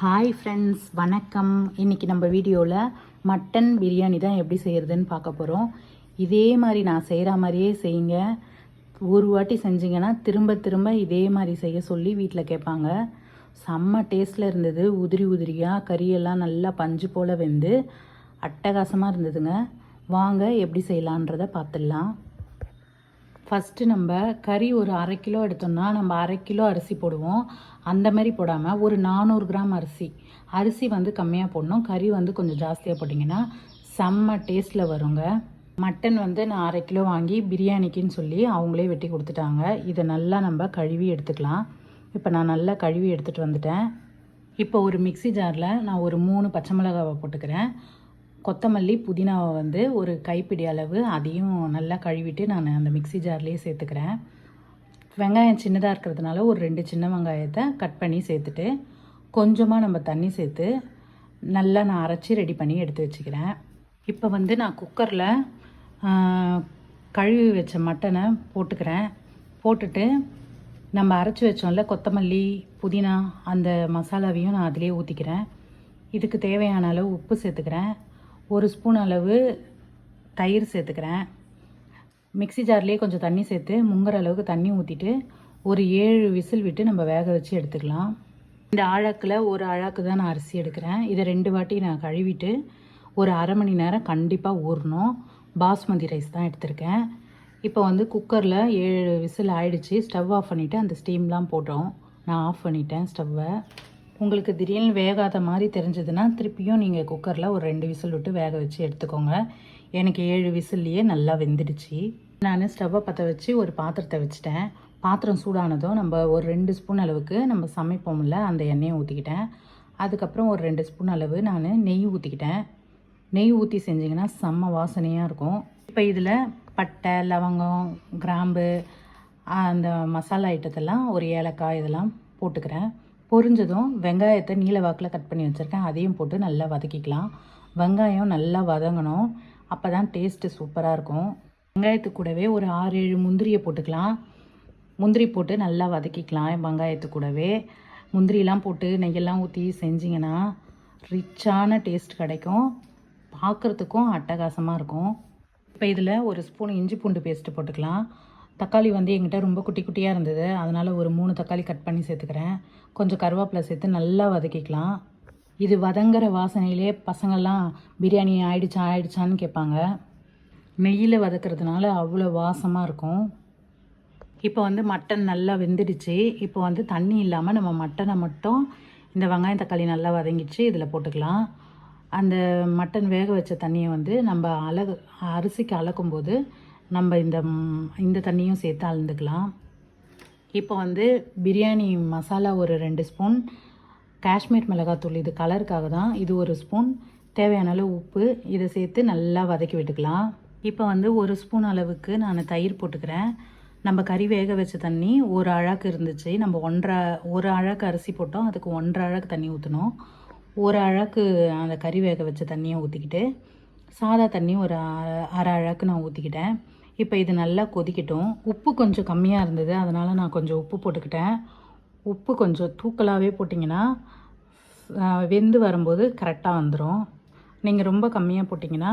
Hi friends வணக்கம். இன்றைக்கி நம்ம வீடியோவில் மட்டன் பிரியாணி தான் எப்படி செய்கிறதுன்னு பார்க்க போகிறோம் இதே மாதிரி நான் செய்கிற மாதிரியே செய்யுங்க. ஒரு வாட்டி செஞ்சிங்கன்னா திரும்ப திரும்ப இதே மாதிரி செய்ய சொல்லி வீட்டில் கேட்பாங்க. செம்ம டேஸ்ட்டில் இருந்தது. உதிரி உதிரியாக கறியெல்லாம் நல்லா பஞ்சு போல் வெந்து அட்டகாசமாக இருந்ததுங்க. வாங்க எப்படி செய்யலான்றதை பார்த்துடலாம். ஃபஸ்ட்டு நம்ம கறி ஒரு அரை கிலோ எடுத்தோம்னா நம்ம அரை கிலோ அரிசி போடுவோம். அந்த மாதிரி போடாமல் ஒரு நானூறு கிராம் அரிசி. அரிசி வந்து கம்மியாக போடணும். கறி வந்து கொஞ்சம் ஜாஸ்தியாக போட்டிங்கன்னா செம்ம டேஸ்ட்டில் வருங்க. மட்டன் வந்து நான் அரை கிலோ வாங்கி பிரியாணிக்குன்னு சொல்லி அவங்களே வெட்டி கொடுத்துட்டாங்க. இதை நல்லா நம்ம கழுவி எடுத்துக்கலாம். இப்போ நான் நல்லா கழுவி எடுத்துகிட்டு வந்துட்டேன். இப்போ ஒரு மிக்ஸி ஜாரில் நான் ஒரு மூணு பச்சை மிளகாவை போட்டுக்கிறேன். கொத்தமல்லி புதினாவை வந்து ஒரு கைப்பிடி அளவு அதையும் நல்லா கழுவிட்டு நான் அந்த மிக்ஸி ஜார்லேயே சேர்த்துக்கிறேன். வெங்காயம் சின்னதாக இருக்கிறதுனால ஒரு ரெண்டு சின்ன வெங்காயத்தை கட் பண்ணி சேர்த்துட்டு கொஞ்சமாக நம்ம தண்ணி சேர்த்து நல்லா நான் அரைச்சி ரெடி பண்ணி எடுத்து வச்சுக்கிறேன். இப்போ வந்து நான் குக்கரில் கழுவி வச்ச மட்டனை போட்டுக்கிறேன். போட்டுட்டு நம்ம அரைச்சி வச்சோம்ல கொத்தமல்லி புதினா அந்த மசாலாவையும் நான் அதிலே ஊற்றிக்கிறேன் இதுக்கு தேவையான அளவு உப்பு சேர்த்துக்கிறேன். ஒரு ஸ்பூன் அளவு தயிர் சேர்த்துக்கிறேன். மிக்ஸி ஜார்லேயே கொஞ்சம் தண்ணி சேர்த்து முங்குற அளவுக்கு தண்ணி ஊற்றிட்டு ஒரு ஏழு விசில் விட்டு நம்ம வேக வச்சு எடுத்துக்கலாம். இந்த ஆழக்கில் ஒரு அழாக்கு தான் நான் அரிசி எடுக்கிறேன். இதை ரெண்டு வாட்டி நான் கழுவிட்டு ஒரு அரை மணி நேரம் கண்டிப்பாக ஊறணும். பாஸ்மதி ரைஸ் தான் எடுத்திருக்கேன். இப்போ வந்து குக்கரில் ஏழு விசில் ஆயிடுச்சு. ஸ்டவ் ஆஃப் பண்ணிவிட்டு அந்த ஸ்டீம்லாம் போட்டோம் நான் ஆஃப் பண்ணிட்டேன் ஸ்டவ்வை. உங்களுக்கு திடீர்னு வேகாத மாதிரி தெரிஞ்சதுன்னா திருப்பியும் நீங்கள் குக்கரில் ஒரு ரெண்டு விசில் விட்டு வேக வச்சு எடுத்துக்கோங்க. எனக்கு ஏழு விசில்லையே நல்லா வெந்துடுச்சு. நான் ஸ்டவ்வை பற்ற வச்சு ஒரு பாத்திரத்தை வச்சுட்டேன். பாத்திரம் சூடானதும் நம்ம ஒரு ரெண்டு ஸ்பூன் அளவுக்கு நம்ம சமைப்போம்ல அந்த எண்ணெயை ஊற்றிக்கிட்டேன் அதுக்கப்புறம் ஒரு ரெண்டு ஸ்பூன் அளவு நான் நெய் ஊற்றிக்கிட்டேன் நெய் ஊற்றி செஞ்சிங்கன்னா செம்ம வாசனையாக இருக்கும். இப்போ இதில் பட்டை லவங்கம் கிராம்பு அந்த மசாலா ஐட்டத்தெல்லாம் ஒரு ஏலக்காய் இதெல்லாம் போட்டுக்கிறேன். பொரிஞ்சதும் வெங்காயத்தை நீல வாக்கில் கட் பண்ணி வச்சுருக்கேன். அதையும் போட்டு நல்லா வதக்கிக்கலாம். வெங்காயம் நல்லா வதங்கணும். அப்போ தான் டேஸ்ட்டு சூப்பராக இருக்கும். வெங்காயத்து கூடவே ஒரு ஆறு ஏழு முந்திரியை போட்டுக்கலாம். முந்திரி போட்டு நல்லா வதக்கிக்கலாம் வெங்காயத்து கூடவே. முந்திரிலாம் போட்டு நெய்யெல்லாம் ஊற்றி செஞ்சிங்கன்னா ரிச்சான டேஸ்ட் கிடைக்கும். பார்க்குறதுக்கும் அட்டகாசமாக இருக்கும். இப்போ இதில் ஒரு ஸ்பூன் இஞ்சி பூண்டு பேஸ்ட்டு போட்டுக்கலாம். தக்காளி வந்து எங்கிட்ட ரொம்ப குட்டி குட்டியாக இருந்தது. அதனால் ஒரு மூணு தக்காளி கட் பண்ணி சேர்த்துக்கிறேன். கொஞ்சம் கருவேப்பிலை சேர்த்து நல்லா வதக்கிக்கலாம். இது வதங்குற வாசனையிலே பசங்கள்லாம் பிரியாணி ஆயிடுச்சா ஆயிடுச்சான்னு கேட்பாங்க. நெய்யில் வதக்கிறதுனால அவ்வளோ வாசமாக இருக்கும். இப்போ வந்து மட்டன் நல்லா வெந்துடுச்சு. இப்போ வந்து தண்ணி இல்லாமல் நம்ம மட்டனை மட்டும் இந்த வெங்காயம் தக்காளி நல்லா வதங்கிச்சு இதில் போட்டுக்கலாம். அந்த மட்டன் வேக வச்ச தண்ணியை வந்து நம்ம அலகு அரிசிக்கு அளக்கும்போது நம்ம இந்த இந்த தண்ணியும் சேர்த்து அளந்துக்கலாம். இப்போ வந்து பிரியாணி மசாலா ஒரு ரெண்டு ஸ்பூன் காஷ்மீர் மிளகாத்தூள் இது கலருக்காக தான். இது ஒரு ஸ்பூன் தேவையான அளவு உப்பு இதை சேர்த்து நல்லா வதக்கி விட்டுக்கலாம். இப்போ வந்து ஒரு ஸ்பூன் அளவுக்கு நான் தயிர் போட்டுக்கிறேன். நம்ம கறி வேக வச்ச தண்ணி ஒரு அழகு இருந்துச்சு. நம்ம ஒன்றரை ஒரு அழகு அரிசி போட்டோம். அதுக்கு ஒன்றரை அழகு தண்ணி ஊற்றணும் ஒரு அழகு அந்த கறி வேக வச்ச தண்ணியை ஊற்றிக்கிட்டு சாதா தண்ணி ஒரு அரை அழகு நான் ஊற்றிக்கிட்டேன் இப்போ இது நல்லா கொதிக்கட்டும். உப்பு கொஞ்சம் கம்மியாக இருந்தது. அதனால் நான் கொஞ்சம் உப்பு போட்டுக்கிட்டேன். உப்பு கொஞ்சம் தூக்கலாகவே போட்டிங்கன்னா வெந்து வரும்போது கரெக்டாக வந்துடும் நீங்கள் ரொம்ப கம்மியாக போட்டிங்கன்னா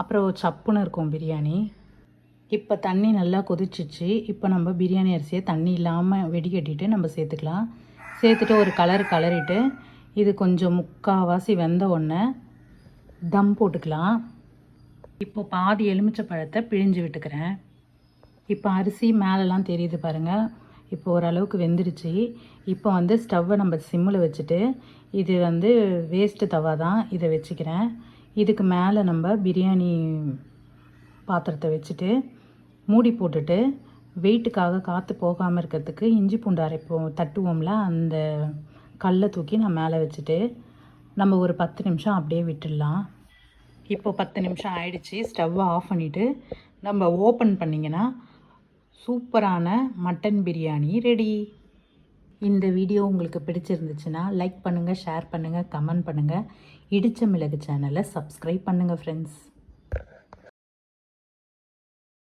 அப்புறம் சப்புன்னு இருக்கும் பிரியாணி. இப்போ தண்ணி நல்லா கொதிச்சிச்சு. இப்போ நம்ம பிரியாணி அரிசியை தண்ணி இல்லாமல் வெடிகட்டிட்டு நம்ம சேர்த்துக்கலாம். சேர்த்துட்டு ஒரு கலர் கலரிட்டு இது கொஞ்சம் முக்கால்வாசி வெந்த உடனே தம் போட்டுக்கலாம். இப்போ பாதி எலுமிச்சை பழத்தை பிழிஞ்சு விட்டுக்கிறேன். இப்போ அரிசி மேலெலாம் தெரியுது பாருங்கள் இப்போ ஓரளவுக்கு வெந்துருச்சு இப்போ வந்து ஸ்டவ்வை நம்ம சிம்மில் வச்சுட்டு இது வந்து வேஸ்ட்டு தவா தான் இதை வச்சுக்கிறேன். இதுக்கு மேலே நம்ம பிரியாணி பாத்திரத்தை வச்சுட்டு மூடி போட்டுட்டு வெயிட்டுக்காக காற்று போகாமல் இருக்கிறதுக்கு இஞ்சி பூண்டு அரைப்போம் தட்டுவோம்ல அந்த கல்லை தூக்கி நான் மேலே வச்சுட்டு நம்ம ஒரு பத்து நிமிஷம் அப்படியே விட்டுடலாம். இப்போ பத்து நிமிஷம் ஆயிடுச்சு ஸ்டவ்வை ஆஃப் பண்ணிவிட்டு நம்ம ஓப்பன் பண்ணிங்கன்னா சூப்பரான மட்டன் பிரியாணி ரெடி இந்த வீடியோ உங்களுக்கு பிடிச்சிருந்துச்சுன்னா லைக் பண்ணுங்கள் ஷேர் பண்ணுங்கள் கமெண்ட் பண்ணுங்கள் இடிச்ச மிளகு சேனலை சப்ஸ்கிரைப் பண்ணுங்கள் ஃப்ரெண்ட்ஸ்